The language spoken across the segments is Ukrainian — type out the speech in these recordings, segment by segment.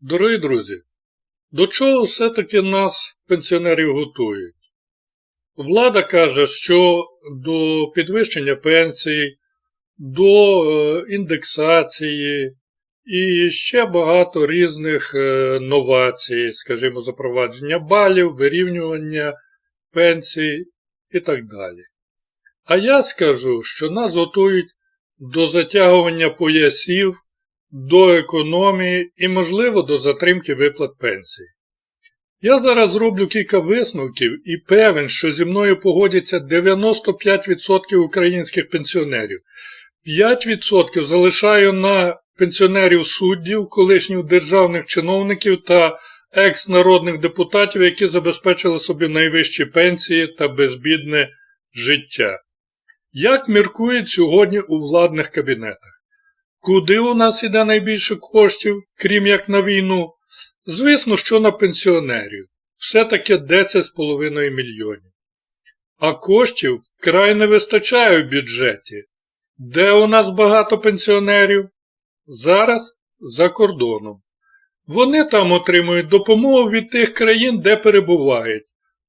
Дорогі друзі, до чого все-таки нас, пенсіонерів, готують? Влада каже, що до підвищення пенсій, до е, індексації і ще багато різних е, новацій, скажімо, запровадження балів, вирівнювання пенсій і так далі. А я скажу, що нас готують до затягування поясів, до економії і, можливо, до затримки виплат пенсій. Я зараз зроблю кілька висновків і певен, що зі мною погодяться 95% українських пенсіонерів. 5% залишаю на пенсіонерів суддів, колишніх державних чиновників та екс-народних депутатів, які забезпечили собі найвищі пенсії та безбідне життя. Як міркують сьогодні у владних кабінетах? Куди у нас іде найбільше коштів, крім як на війну? Звісно, що на пенсіонерів. Все-таки 10,5 мільйонів. А коштів край не вистачає в бюджеті. Де у нас багато пенсіонерів? Зараз за кордоном. Вони там отримують допомогу від тих країн, де перебувають.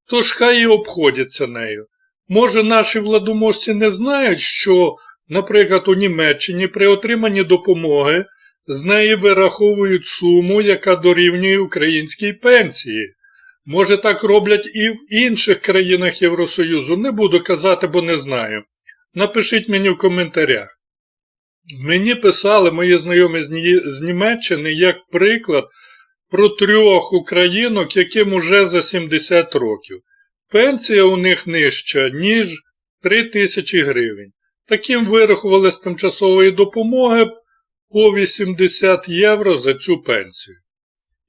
Тож хай і обходяться нею. Може, наші владоможці не знають, що, наприклад, у Німеччині при отриманні допомоги з неї вираховують суму, яка дорівнює українській пенсії. Може, так роблять і в інших країнах Євросоюзу. Не буду казати, бо не знаю. Напишіть мені в коментарях. Мені писали мої знайомі з Німеччини як приклад про трьох українок, яким уже за 70 років. Пенсія у них нижча, ніж 3 тисячі гривень. Таким вирахували з тимчасової допомоги по 80 євро за цю пенсію.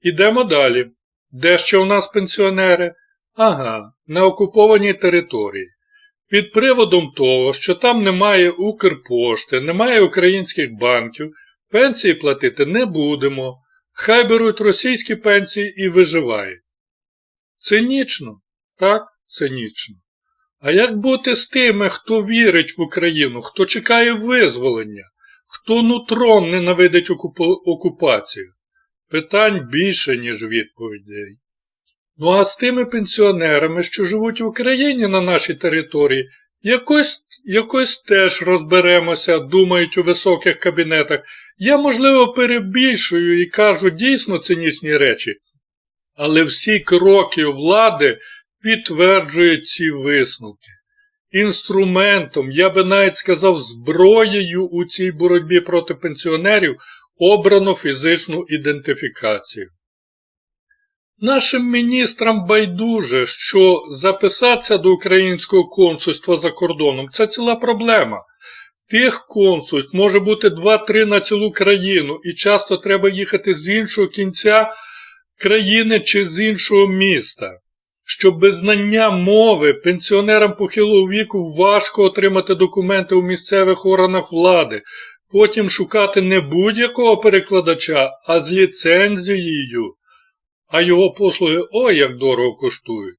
Ідемо далі. Де ще у нас пенсіонери? Ага, на окупованій території. Під приводом того, що там немає Укрпошти, немає українських банків, пенсії платити не будемо. Хай беруть російські пенсії і виживають. Цинічно, так, цинічно. А як бути з тими, хто вірить в Україну, хто чекає визволення, хто нутром ненавидить окупацію? Питань більше, ніж відповідей. Ну а з тими пенсіонерами, що живуть в Україні на нашій території, якось якось теж розберемося, думають у високих кабінетах. Я, можливо, перебільшую і кажу дійсно цинічні речі, але всі кроки влади підтверджують ці висновки. Інструментом, я би навіть сказав, зброєю у цій боротьбі проти пенсіонерів обрано фізичну ідентифікацію. Нашим міністрам байдуже, що записатися до українського консульства за кордоном це ціла проблема. Тих консульств може бути 2-3 на цілу країну, і часто треба їхати з іншого кінця країни чи з іншого міста. Щоб без знання мови пенсіонерам похилого віку важко отримати документи у місцевих органах влади, потім шукати не будь-якого перекладача, а з ліцензією а його послуги ой як дорого коштують.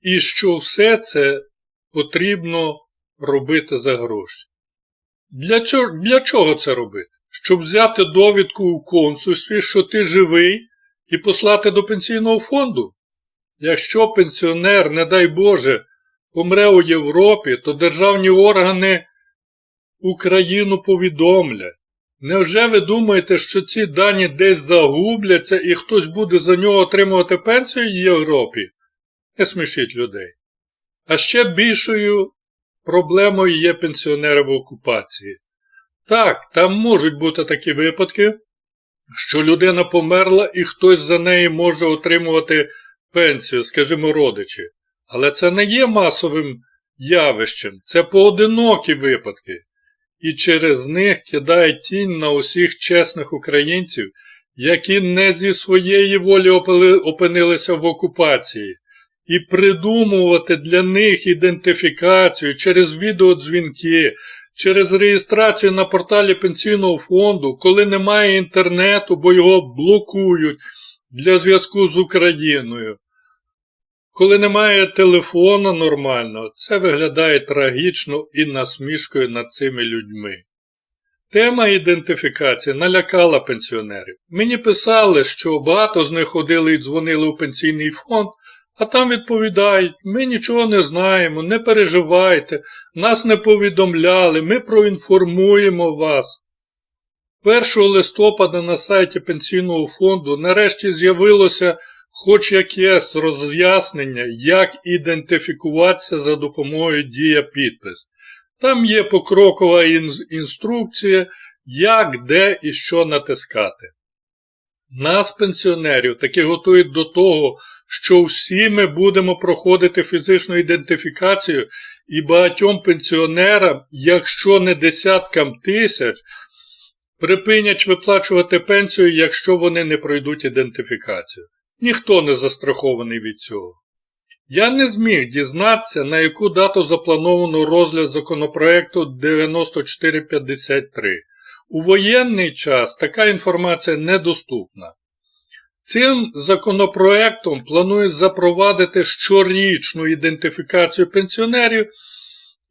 І що все це потрібно робити за гроші. Для чого, для чого це робити? Щоб взяти довідку у консульстві, що ти живий, і послати до пенсійного фонду? Якщо пенсіонер, не дай Боже, помре у Європі, то державні органи Україну повідомлять. Невже ви думаєте, що ці дані десь загубляться і хтось буде за нього отримувати пенсію в Європі? Не смішіть людей. А ще більшою проблемою є пенсіонери в окупації. Так, там можуть бути такі випадки, що людина померла і хтось за неї може отримувати пенсію, скажімо, родичі. Але це не є масовим явищем, це поодинокі випадки і через них кидає тінь на усіх чесних українців, які не зі своєї волі опинилися в окупації, і придумувати для них ідентифікацію через відеодзвінки, через реєстрацію на порталі пенсійного фонду, коли немає інтернету, бо його блокують для зв'язку з Україною. Коли немає телефона нормального, це виглядає трагічно і насмішкою над цими людьми. Тема ідентифікації налякала пенсіонерів. Мені писали, що багато з них ходили і дзвонили у пенсійний фонд, а там відповідають, ми нічого не знаємо, не переживайте, нас не повідомляли, ми проінформуємо вас. 1 листопада на сайті Пенсійного фонду нарешті з'явилося хоч якесь роз'яснення, як ідентифікуватися за допомогою дія підпис. Там є покрокова інструкція, як, де і що натискати. Нас, пенсіонерів, таки готують до того, що всі ми будемо проходити фізичну ідентифікацію, і багатьом пенсіонерам, якщо не десяткам тисяч, припинять виплачувати пенсію, якщо вони не пройдуть ідентифікацію. Ніхто не застрахований від цього. Я не зміг дізнатися, на яку дату заплановано розгляд законопроекту 9453. У воєнний час така інформація недоступна. Цим законопроектом планують запровадити щорічну ідентифікацію пенсіонерів,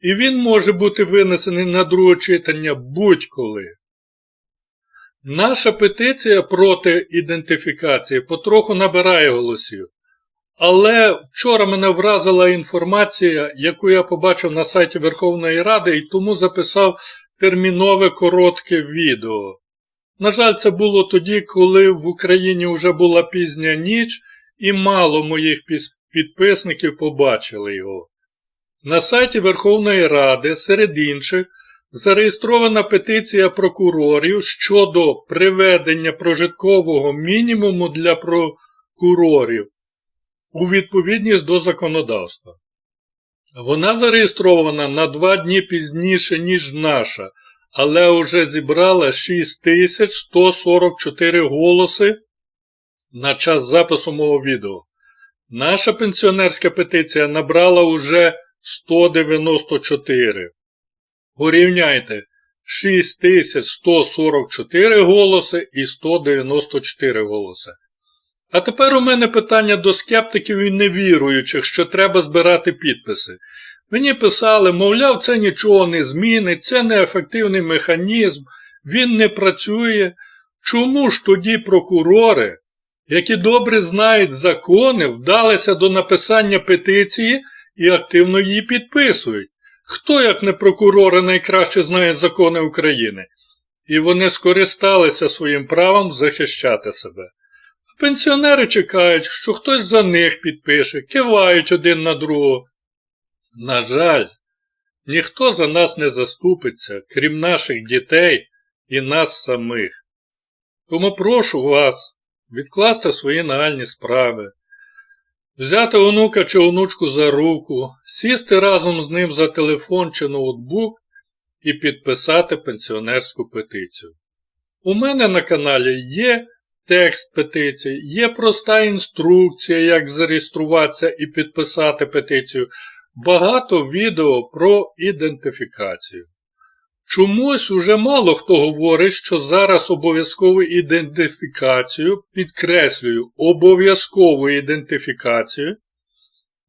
і він може бути винесений на друге читання будь-коли. Наша петиція проти ідентифікації потроху набирає голосів. Але вчора мене вразила інформація, яку я побачив на сайті Верховної Ради і тому записав термінове коротке відео. На жаль, це було тоді, коли в Україні вже була пізня ніч і мало моїх підписників побачили його. На сайті Верховної Ради, серед інших, зареєстрована петиція прокурорів щодо приведення прожиткового мінімуму для прокурорів у відповідність до законодавства. Вона зареєстрована на два дні пізніше, ніж наша, але вже зібрала 6144 голоси на час запису мого відео. Наша пенсіонерська петиція набрала уже 194. Порівняйте 6144 голоси і 194 голоси. А тепер у мене питання до скептиків і невіруючих, що треба збирати підписи. Мені писали, мовляв, це нічого не змінить, це неефективний механізм, він не працює. Чому ж тоді прокурори, які добре знають закони, вдалися до написання петиції і активно її підписують? Хто, як не прокурори, найкраще знає закони України? І вони скористалися своїм правом захищати себе. А Пенсіонери чекають, що хтось за них підпише, кивають один на другого. На жаль, ніхто за нас не заступиться, крім наших дітей і нас самих. Тому прошу вас відкласти свої нагальні справи, взяти онука чи онучку за руку, сісти разом з ним за телефон чи ноутбук і підписати пенсіонерську петицію. У мене на каналі є текст петиції, є проста інструкція, як зареєструватися і підписати петицію, багато відео про ідентифікацію. Чомусь уже мало хто говорить, що зараз обов'язкову ідентифікацію, підкреслюю, обов'язкову ідентифікацію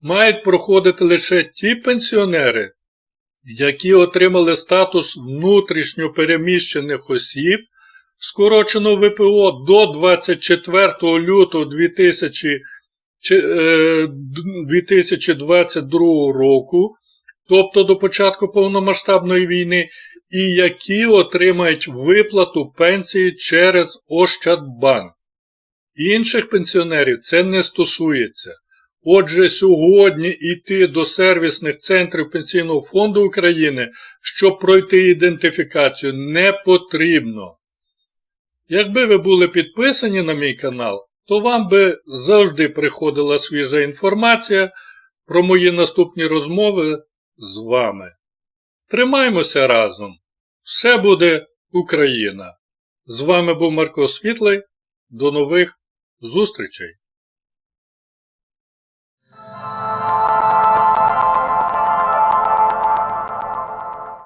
мають проходити лише ті пенсіонери, які отримали статус внутрішньо переміщених осіб скорочено ВПО до 24 лютого 2000, е, 2022 року, тобто до початку повномасштабної війни, і які отримають виплату пенсії через Ощадбанк. Інших пенсіонерів це не стосується. Отже, сьогодні йти до сервісних центрів Пенсійного фонду України, щоб пройти ідентифікацію, не потрібно. Якби ви були підписані на мій канал, то вам би завжди приходила свіжа інформація про мої наступні розмови з вами. Тримаймося разом! Все буде Україна! З вами був Марко Світлий. До нових зустрічей!